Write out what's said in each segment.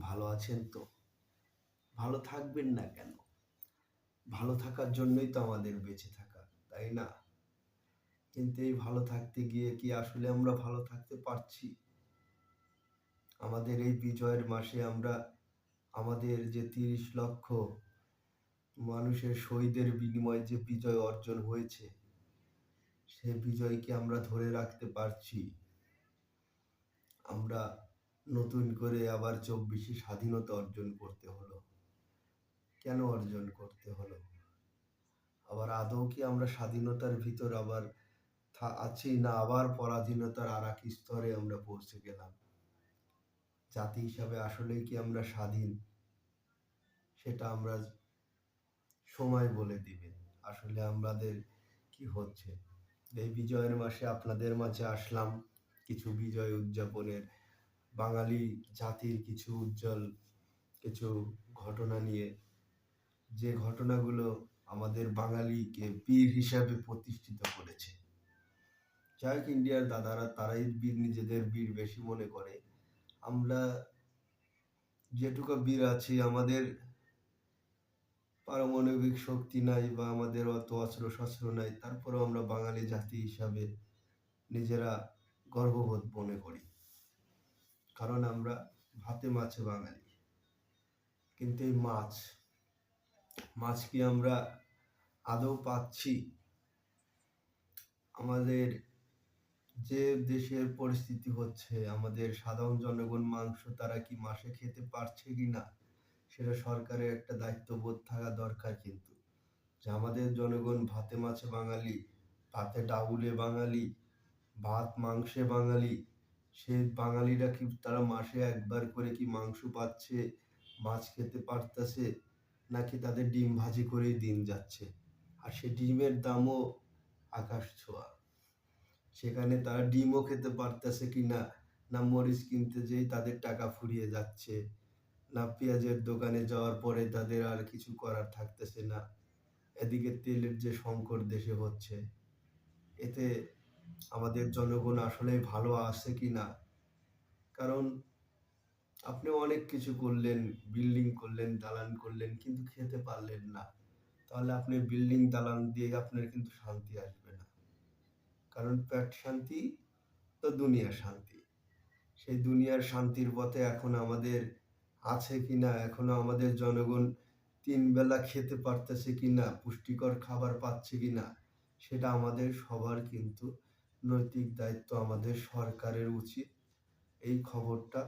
ভালো আছেন তো? ভালো থাকবেন না কেন? ভালো থাকার জন্যই তো আমাদের বেঁচে থাকা, তাই না? কিন্তু এই ভালো থাকতে গিয়ে কি আসলে আমরা ভালো থাকতে পারছি? আমাদের এই বিজয়ের মাসে আমরা আমাদের যে তিরিশ লক্ষ মানুষের শহীদের বিনিময়ে যে বিজয় অর্জন হয়েছে, সে বিজয়কে আমরা ধরে রাখতে পারছি। আমরা নতুন করে আবার চব্বিশে স্বাধীনতা অর্জন করতে হলো। কেন অর্জন করতে হলো? আবার আদৌ কি আমরা স্বাধীনতার ভিতর আবার আছি না আবার পরাধীনতার আর এক স্তরে আমরা পৌঁছে গেলাম? জাতি হিসাবে আসলেই কি আমরা স্বাধীন? সেটা আমরা সময় বলে দিবে আসলে আমাদের কি হচ্ছে? এই বিজয়ের মাসে আপনাদের মাঝে আসলাম। কিছু বিজয় উদযাপনের বাঙালি জাতির কিছু উজ্জ্বল কিছু ঘটনা নিয়ে। যে ঘটনাগুলো আমাদের বাঙালিকে বীর হিসাবে প্রতিষ্ঠিত করেছে। যাই ইন্ডিয়ার দাদারা, তারাই বীর, নিজেদের বীর বেশি মনে করে। আমরা যেটুকু বীর আছি, আমাদের পারমাণবিক শক্তি নাই বা আমাদের অত অস্ত্র শস্ত্র নাই, তারপরেও আমরা বাঙালি জাতি হিসাবে নিজেরা গর্ববোধ মনে করি। কারণ আমরা ভাতে মাছে বাঙালি। কিন্তু এই মাছ মাছ কি আমরা আদৌ পাচ্ছি? আমাদের যে দেশের পরিস্থিতি হচ্ছে, আমাদের সাধারণ জনগণ মাংস তারা কি মাসে খেতে পারছে কি না, সেটা সরকারের একটা দায়িত্ববোধ থাকা দরকার কিন্তু। যে আমাদের জনগণ ভাতে মাছে বাঙালি, ভাতে ডাউলে বাঙালি, ভাত মাংসে বাঙালি সে বাঙালিরা কি তারা মাসে একবার করে কি মাংস পাচ্ছে, মাছ খেতে পারতেছে, নাকি তাদের ডিম ভাজি করেই দিন যাচ্ছে? আর সে ডিমের দামও আকাশ ছোঁয়া। সেখানে তারা ডিমও খেতে পারতেছে কি না না মরিচ কিনতে যেই তাদের টাকা ফুরিয়ে যাচ্ছে, না পেঁয়াজের দোকানে যাওয়ার পরে তাদের আর কিছু করার থাকতেছে না। এদিকে তেলের যে সংকট দেশে হচ্ছে, এতে আমাদের জনগণ আসলে ভালো আছে কি না? কারণ আপনি অনেক কিছু করলেন বিল্ডিং করলেন, দালান করলেন, কিন্তু খেতে পারলেন না। তাহলে আপনি বিল্ডিং দালান দিয়ে আপনার কিন্তু শান্তি আসবে না। কারণ পেট শান্তি তো দুনিয়ার শান্তি। সেই দুনিয়ার শান্তির পথে এখন আমাদের আছে কিনা এখনও আমাদের জনগণ তিন বেলা খেতে পারতেছে কিনা পুষ্টিকর খাবার পাচ্ছে কিনা সেটা আমাদের সবার কিন্তু নৈতিক দায়িত্ব আমাদের সরকারের উচিত। এই খবরটা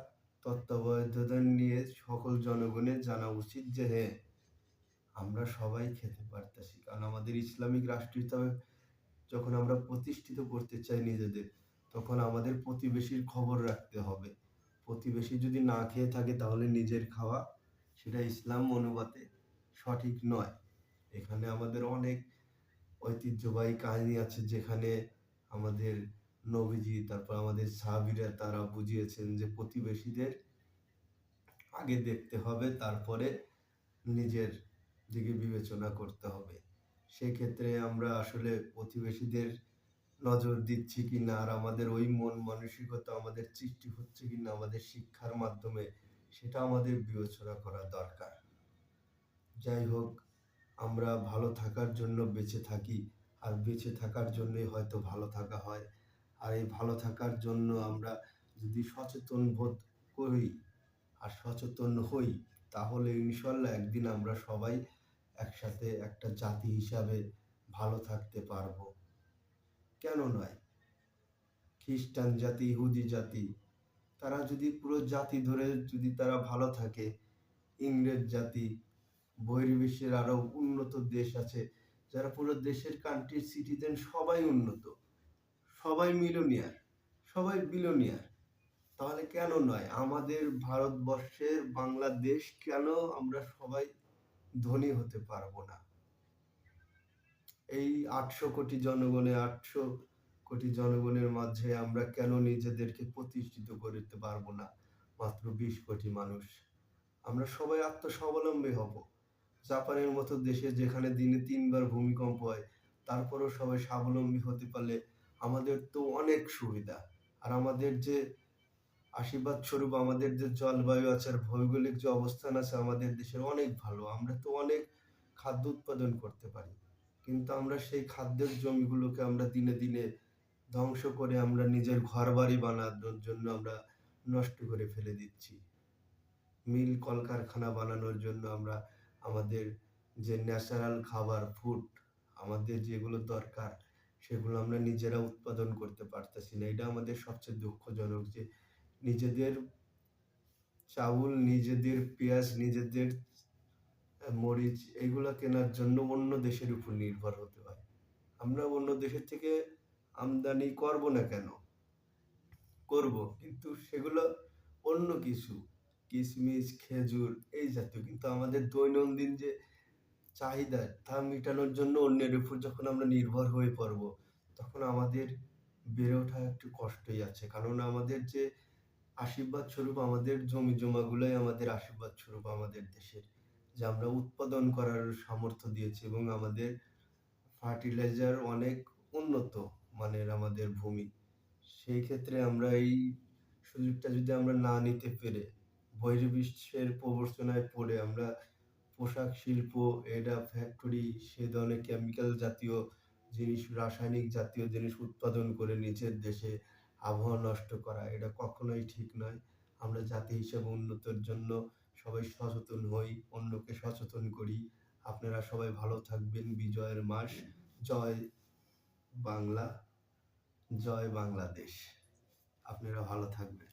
তত্ত্বাবধান নিয়ে সকল জনগণের জানা উচিত যে হ্যাঁ আমরা সবাই খেতে পারতেছি। কারণ আমাদের ইসলামিক রাষ্ট্র হিসাবে যখন আমরা প্রতিষ্ঠিত করতে চাই নিজেদের, তখন আমাদের প্রতিবেশীর খবর রাখতে হবে। প্রতিবেশী যদি না খেয়ে থাকে তাহলে নিজের খাওয়া সেটা ইসলাম অনুপাতে সঠিক নয়। এখানে আমাদের অনেক ঐতিহ্যবাহী কাহিনী আছে যেখানে আমাদের নবীজি, তারপর আমাদের সাহাবিরা তারা বুঝিয়েছেন যে প্রতিবেশীদের আগে দেখতে হবে, তারপরে নিজের দিকে বিবেচনা করতে হবে। সেক্ষেত্রে আমরা আসলে প্রতিবেশীদের নজর দিচ্ছি কি না আর আমাদের ওই মন মানসিকতা আমাদের সৃষ্টি হচ্ছে কি না আমাদের শিক্ষার মাধ্যমে, সেটা আমাদের বিবেচনা করা দরকার। যাই হোক, আমরা ভালো থাকার জন্য বেঁচে থাকি। আর বেঁচে থাকার জন্যই হয়তো ভালো থাকা হয়। আর এই ভালো থাকার জন্য আমরা যদি সচেতন বোধ করি আর সচেতন হই, তাহলে ইনশাল্লাহ একদিন আমরা সবাই একসাথে একটা জাতি হিসাবে ভালো থাকতে পারব। কেন নয়? খ্রিস্টান জাতি, ইহুদি জাতি, তারা যদি পুরো জাতি ধরে যদি তারা ভালো থাকে, ইংরেজ জাতি, বহির্বিশ্বের আরও উন্নত দেশ আছে যারা পুরো দেশের কান্ট্রির সিটিজেন সবাই উন্নত, সবাই মিলনিয়ার সবাই বিলোনিয়ার তাহলে কেন নয়? আমাদের ভারতবর্ষের বাংলাদেশ কেন আমরা সবাই ধনী হতে পারব না? এই আটশো কোটি জনগণে, আটশো কোটি জনগণের মাঝে আমরা কেন নিজেদেরকে প্রতিষ্ঠিত করতে পারব না? মাত্র বিশ কোটি মানুষ। আমরা সবাই আত্মস্বাবলম্বী হব। জাপানের মতো দেশে যেখানে দিনে তিনবার ভূমিকম্প হয়, তারপরেও সবাই স্বাবলম্বী হতে পারলে আমাদের তো অনেক সুবিধা। আর আমাদের যে আশীর্বাদ স্বরূপ, আমাদের যে জলবায়ু আছে আর ভৌগোলিক যে অবস্থান আছে আমাদের দেশের অনেক ভালো। আমরা তো অনেক খাদ্য উৎপাদন করতে পারি। কিন্তু আমরা সেই খাদ্যের জমিগুলোকে আমরা দিনে দিনে ধ্বংস করে আমরা নিজের ঘর বাড়ি বানানোর জন্য আমরা নষ্ট করে ফেলে দিচ্ছি। মিল কলকারখানা বানানোর জন্য আমরা আমাদের যে ন্যাচারাল খাবার ফুড আমাদের যেগুলো দরকার, সেগুলো আমরা নিজেরা উৎপাদন করতে পারতেছি না। এটা আমাদের সবচেয়ে দুঃখজনক যে নিজেদের চাউল, নিজেদের পেঁয়াজ, নিজেদের মরিচ, এগুলা কেনার জন্য অন্য দেশের উপর নির্ভর হতে হয়। আমরা অন্য দেশের থেকে আমদানি করব না কেন? করব, কিন্তু সেগুলো অন্য কিছু। কিশমিশ খেজুর, এই জাতীয়। কিন্তু আমাদের দৈনন্দিন যে চাহিদা, তা মেটানোর জন্য অন্যের উপর যখন আমরা নির্ভর হয়ে পড়ব, তখন আমাদের বেড়ে ওঠা একটু কষ্টই আছে। কারণ আমাদের যে আশীর্বাদ স্বরূপ, আমাদের জমি জমাগুলোই আমাদের আশীর্বাদ স্বরূপ আমাদের দেশের, যে আমরা উৎপাদন করার সামর্থ্য দিয়েছি এবং আমাদের ফার্টিলাইজার অনেক উন্নত মানের আমাদের ভূমি। সেই ক্ষেত্রে আমরা এই সুযোগটা যদি আমরা না নিতে পেরে বহির্বিশ্বের প্রবর্তনায় পড়ে আমরা পোশাক শিল্প, এটা ফ্যাক্টরি সে ধরনের কেমিক্যাল জাতীয় জিনিস, রাসায়নিক জাতীয় জিনিস উৎপাদন করে নিজের দেশে আবহাওয়া নষ্ট করা, এটা কখনোই ঠিক নয়। আমরা জাতি হিসেবে উন্নতির জন্য সবাই সচেতন হই, অন্যকে সচেতন করি। আপনারা সবাই ভালো থাকবেন, বিজয়ের মাস। জয় বাংলা, জয় বাংলাদেশ। আপনারা ভালো থাকবেন।